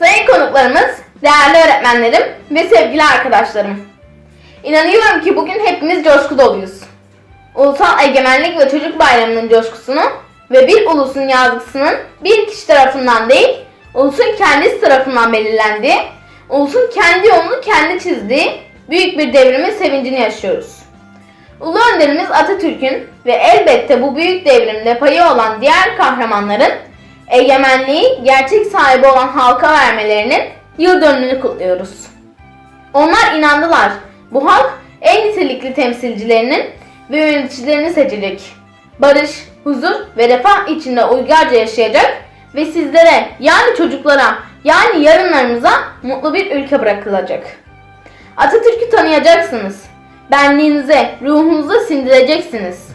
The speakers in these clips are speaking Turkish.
Sayın konuklarımız, değerli öğretmenlerim ve sevgili arkadaşlarım. İnanıyorum ki bugün hepimiz coşku doluyuz. Ulusal Egemenlik ve Çocuk Bayramı'nın coşkusunu ve bir ulusun yazgısının bir kişi tarafından değil, ulusun kendisi tarafından belirlendiği, ulusun kendi yolunu kendi çizdiği büyük bir devrimin sevincini yaşıyoruz. Ulu önderimiz Atatürk'ün ve elbette bu büyük devrimde payı olan diğer kahramanların egemenliği gerçek sahibi olan halka vermelerinin yıl dönümünü kutluyoruz. Onlar inandılar. Bu halk en nitelikli temsilcilerinin ve yöneticilerini seçecek. Barış, huzur ve refah içinde uygarca yaşayacak ve sizlere yani çocuklara yani yarınlarımıza mutlu bir ülke bırakılacak. Atatürk'ü tanıyacaksınız. Benliğinize, ruhunuza sindireceksiniz.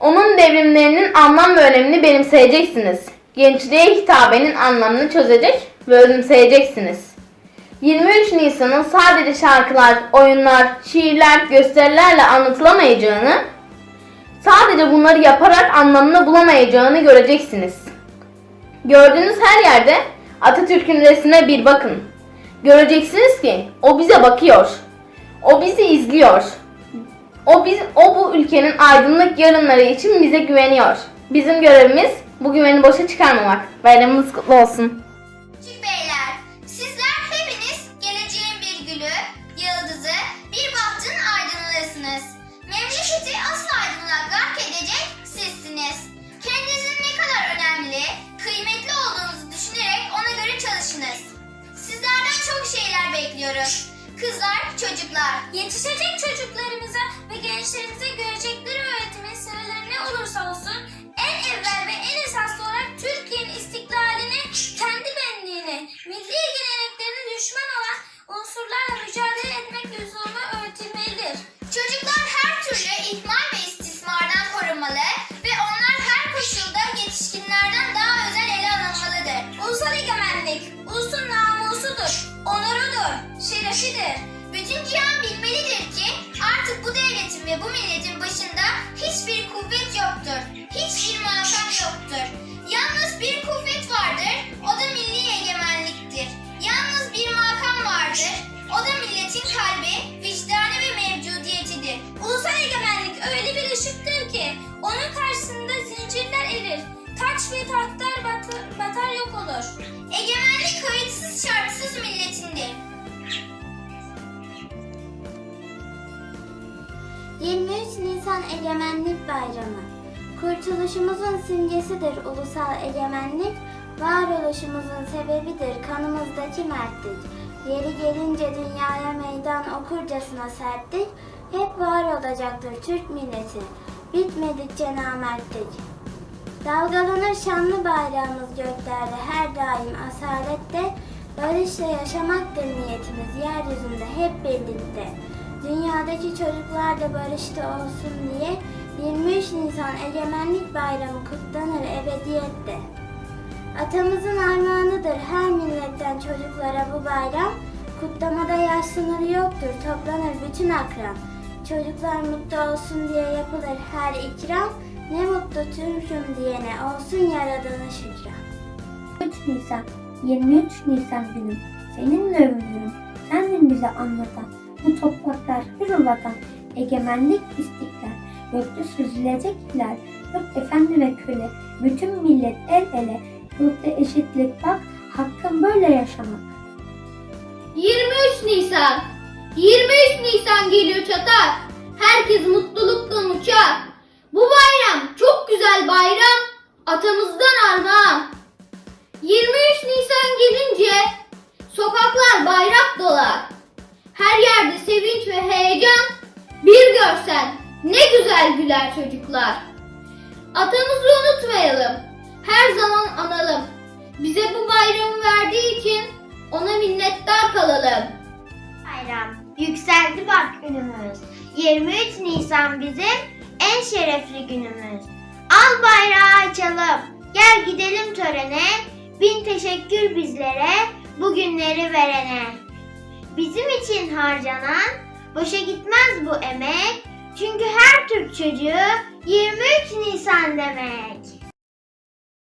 Onun devrimlerinin anlam ve önemini benimseyeceksiniz. Gençliğe hitabenin anlamını çözecek ve özümseyeceksiniz. 23 Nisan'ın sadece şarkılar, oyunlar, şiirler, gösterilerle anlatılamayacağını, sadece bunları yaparak anlamını bulamayacağını göreceksiniz. Gördüğünüz her yerde Atatürk'ün resmine bir bakın. Göreceksiniz ki o bize bakıyor. O bizi izliyor. O biz o bu ülkenin aydınlık yarınları için bize güveniyor. Bizim görevimiz bu güveni boşa çıkarmamak. Bayramınız kutlu olsun. Küçük beyler, sizler hepiniz geleceğin bir gülü, yıldızı, bir bahtın aydınlığısınız. Memleketi asıl aydınlığa gark sizsiniz. Kendinizin ne kadar önemli, kıymetli olduğunuzu düşünerek ona göre çalışınız. Sizlerden çok şeyler bekliyoruz. Kızlar, çocuklar. Yetişecek çocuklarımıza ve gençlerimize görecekleri öğretimin sınırları ne olursa olsun en evvel ve en esaslı şerefidir. Bütün cihan bilmelidir ki artık bu devletin ve bu milletin başında hiçbir kuvvet yoktur. Hiçbir makam yoktur. Yalnız bir kuvvet vardır, o da milli egemenliktir. Yalnız bir makam vardır, o da milletin kalbi, vicdanı ve mevcudiyetidir. Ulusal egemenlik öyle bir ışıktır ki onun karşısında zincirler erir. Taç ve tahtlar batar, batar yok olur. Egemenlik 23 Nisan Egemenlik Bayramı. Kurtuluşumuzun simgesidir ulusal egemenlik, varoluşumuzun sebebidir kanımızdaki mertlik. Yeri gelince dünyaya meydan okurcasına sertlik, hep var olacaktır Türk milleti, bitmedikçe namertlik. Dalgalanır şanlı bayrağımız göklerde her daim asalette, barışla yaşamaktır niyetimiz yeryüzünde hep birlikte. Dünyadaki çocuklar da barışta olsun diye 23 Nisan Egemenlik Bayramı kutlanır ebediyette. Atamızın armağanıdır her milletten çocuklara bu bayram. Kutlamada yaş sınırı yoktur, toplanır bütün akran. Çocuklar mutlu olsun diye yapılır her ikram. Ne mutlu Türk'üm diyene olsun yaradana şükran. 23 Nisan, 23 Nisan günüm. Seninle övünürüm. Sendin bize anlatan. Bu topraklar hür vatan. Egemenlik istiklal. Gökte süzülecekler. Yok efendi ve köle. Bütün millet el ele. Yurtta eşitlik bak. Hakkın böyle yaşamak. 23 Nisan 23 Nisan geliyor çatar. Herkes mutluluktan uçar. Bu bayram çok güzel bayram. Atamızdan armağan. 23 Nisan gelince sokaklar bayrak dolar. Her yerde sevinç ve heyecan. Bir görsen ne güzel güler çocuklar. Atamızı unutmayalım. Her zaman analım. Bize bu bayramı verdiği için ona minnettar kalalım. Bayram. Yükseldi bak günümüz. 23 Nisan bizim en şerefli günümüz. Al bayrağı açalım. Gel gidelim törene. Bin teşekkür bizlere, bu günleri verene. Bizim için harcanan boşa gitmez bu emek. Çünkü her Türk çocuğu 23 Nisan demek.